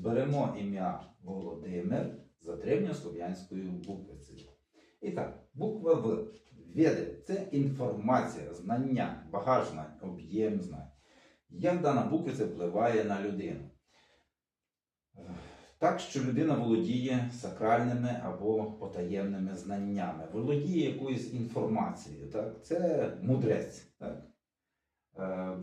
зберемо ім'я Володимир за древньослов'янською буквицею. І так, буква В. Веди це інформація, знання, багаж знань, об'єм знань. Як дана буквиця впливає на людину? Так, що людина володіє сакральними або потаємними знаннями, володіє якоюсь інформацією. Так? Це мудрець. Так? Е,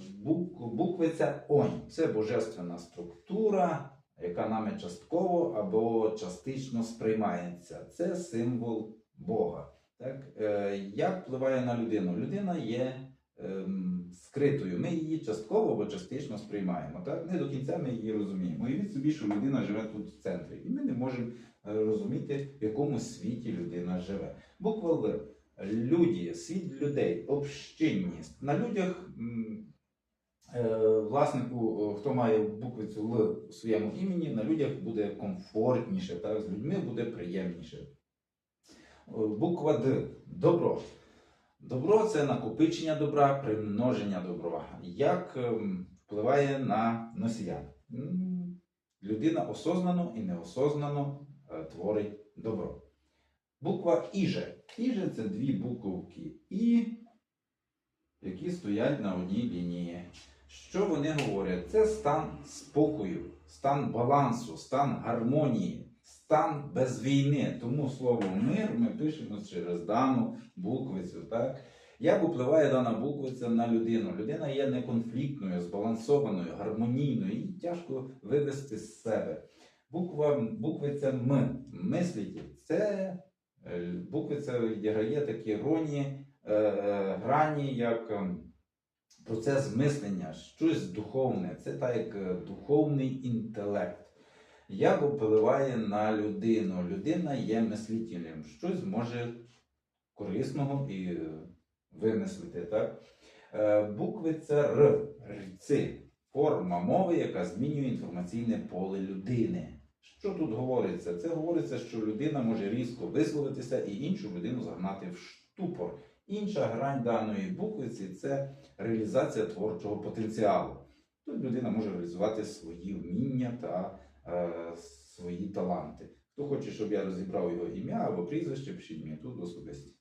Буквиця Онь це божественна структура, яка нами частково або частично сприймається. Це символ Бога. Так? Е, Як впливає на людину? Людина є ем, скритою. Ми її частково або частично сприймаємо. Так? Не до кінця ми її розуміємо. Уявіть собі, що людина живе тут в центрі, і ми не можемо е, розуміти, в якому світі людина живе. Буква Л. Люді, світ людей, общинність. На людях, власнику, е, хто має буквицю Л у своєму імені, на людях буде комфортніше, так? з людьми буде приємніше. Е, Буква Д. Добро. Добро це накопичення добра, примноження добра. Як ем, впливає на носія? Людина осознано і неосознано е, творить добро. Буква Іже. Іже це дві буковки І, які стоять на одній лінії. Що вони говорять? Це стан спокою, стан балансу, стан гармонії, стан без війни. Тому слово мир ми пишемо через дану буквицю. Так? Як впливає дана буквиця на людину? Людина є неконфліктною, збалансованою, гармонійною, її тяжко вивести з себе. Буква, буквиця М. Мисліті. Це е, буквиця відіграє такі роні е, е, грані, як ем, процес мислення, щось духовне. Це так як е, духовний інтелект. Як впливає на людину? Людина є мислителем, щось може корисного і е, вимислити. Так? Е, Буквиця Р, рці, форма мови, яка змінює інформаційне поле людини. Що тут говориться? Це говориться, що людина може різко висловитися і іншу людину загнати в штупор. Інша грань даної буквиці це реалізація творчого потенціалу. Тут людина може реалізувати свої вміння та е, свої таланти. Хто хоче, щоб я розібрав його ім'я або прізвище, пишіть мені тут в особисті.